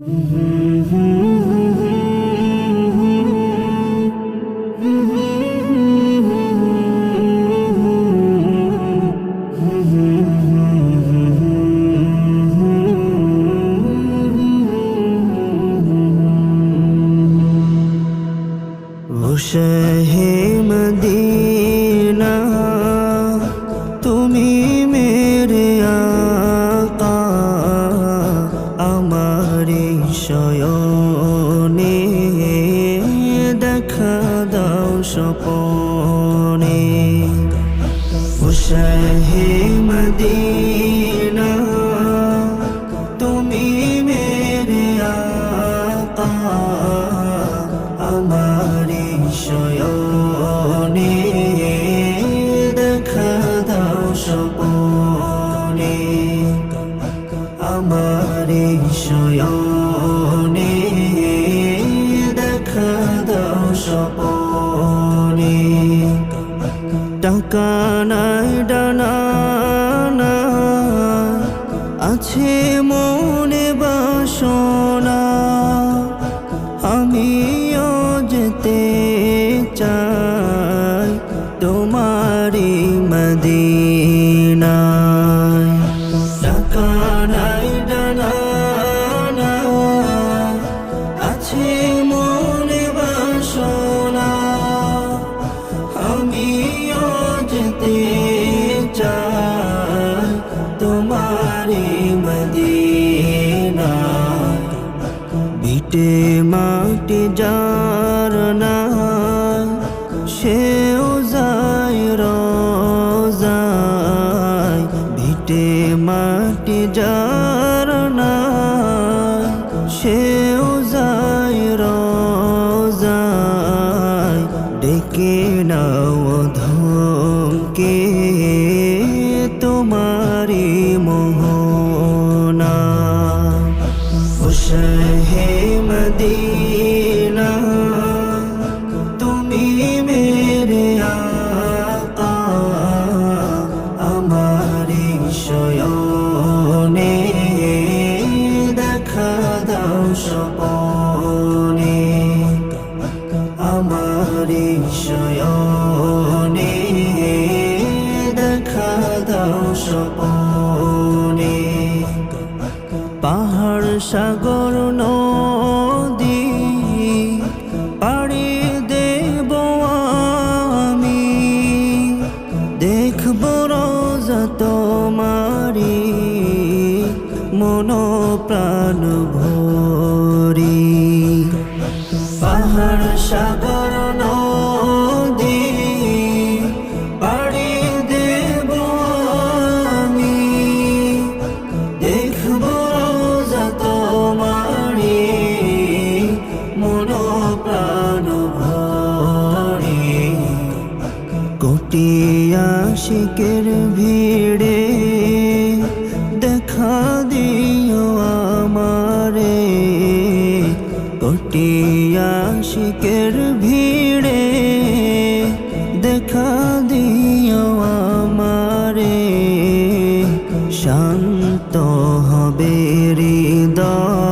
Mm-hmm. Medina, তুমি মেরে আকা আমার শয়নে দেখা দাও সপনে আমার শয়নে দেখা দাও সপনে টাকা নাই ডানা আছে মনে বাসনা। আমিও যেতে চাই তোমারি মদিনায়। আছে মনে আমিও যেতে বিটে মাটি যার না সেও যায় রোজায়। বিটে মাটি যার না সেও যায় রোজায়। ডেকে নাও ধমকে সপনে পাহাড় সাগর নদী পাড়ি দেব আমি। দেখব রোজা তোমারি মন প্রাণ ভরি। প্রাণ ভরে কোটি আশিকের ভিড়ে দেখা দিও আমারে। কোটি আশিকের ভিড়ে দেখা দিও আমারে। শান্ত হবে হৃদয়।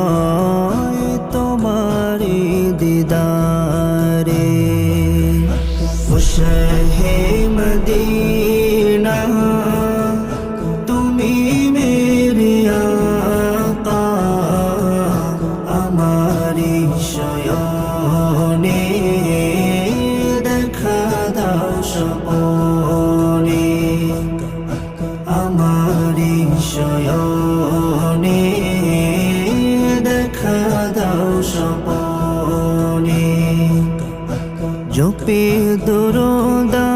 জপে দরদামি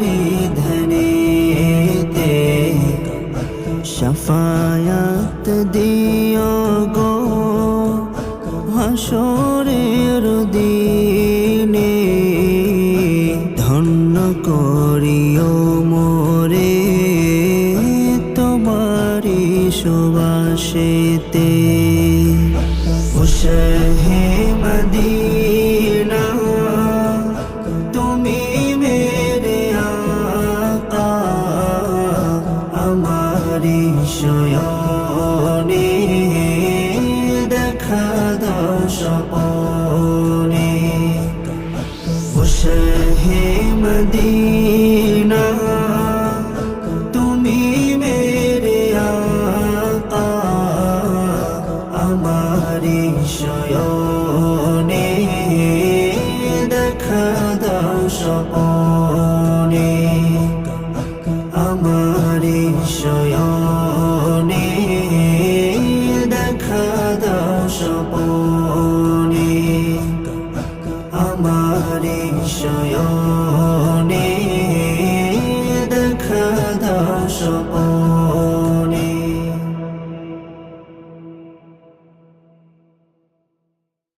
নিধনে শফায়াত দিও গো হাসরের দিনে ধন্য করিও মোরে তোমার সুবাসেতে হে মদিনা দেখা দাও সপনে মুশহে মদিনা শয়নে